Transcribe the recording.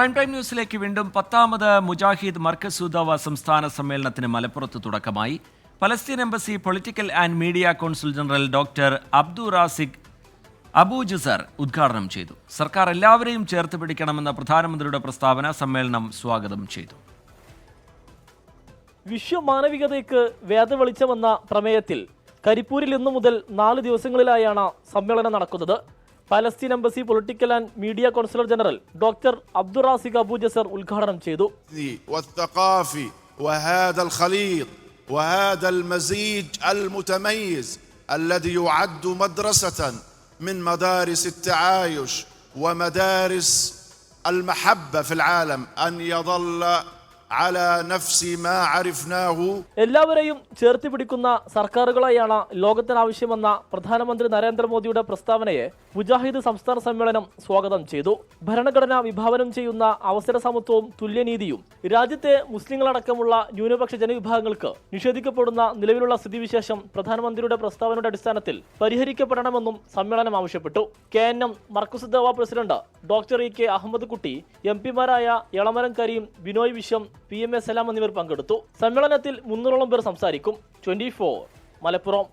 Prime time ന്യൂസിലേക്ക് വീണ്ടും പത്താമത് മുജാഹിദ് മർക്കസ് ഉദവ സംസ്ഥാന സമ്മേളനത്തിന് മലപ്പുറത്ത് തുടക്കമായി. Palestine embassy political and media council general doctor Abdu Raziq Abu Jaser ഉദ്ഘാടനം ചെയ്തു. സർക്കാർ എല്ലാവരെയും ചേർത്ത് പിടിക്കണമെന്ന പ്രധാനമന്ത്രിയുടെ പ്രസ്താവന സമ്മേളനം സ്വാഗതം ചെയ്തു. വിശ്വമാനവികതയ്ക്ക് വേദവെളിച്ചമെന്ന പ്രമേയത്തിൽ കരിപ്പൂരിൽ ഇന്നു മുതൽ നാല് ദിവസങ്ങളിലായാണ് സമ്മേളനം നടക്കുന്നത്. Palestine embassy political and media counsellor general doctor Abdurraziq Abu Jaser ഉദ്ഘാടനം ചെയ്തു والثقافي وهذا الخليط وهذا المزيج المتميز الذي يعد مدرسة من مدارس التعايش ومدارس المحبة في العالم أن يظل എല്ലാവരെയും ചേർത്തി പിടിക്കുന്ന സർക്കാരുകളെയാണ് ലോകത്തിനാവശ്യമെന്ന പ്രധാനമന്ത്രി നരേന്ദ്രമോദിയുടെ പ്രസ്താവനയെ മുജാഹിദ് സംസ്ഥാന സമ്മേളനം സ്വാഗതം ചെയ്തു. ഭരണഘടന വിഭാവനം ചെയ്യുന്ന അവസര സമത്വവും തുല്യനീതിയും രാജ്യത്തെ മുസ്ലിങ്ങളടക്കമുള്ള ന്യൂനപക്ഷ ജനവിഭാഗങ്ങൾക്ക് നിഷേധിക്കപ്പെടുന്ന നിലവിലുള്ള സ്ഥിതിവിശേഷം പ്രധാനമന്ത്രിയുടെ പ്രസ്താവനയുടെ അടിസ്ഥാനത്തിൽ പരിഹരിക്കപ്പെടണമെന്നും സമ്മേളനം ആവശ്യപ്പെട്ടു. K N M president doctor E K Ahammed Kutty M പിമാരായ Elamaram Kareem Binoy Viswam P M A Salam എന്നിവർ പങ്കെടുത്തു. സമ്മേളനത്തിൽ മുന്നൂറോളം പേർ സംസാരിക്കും. ട്വന്റി മലപ്പുറം.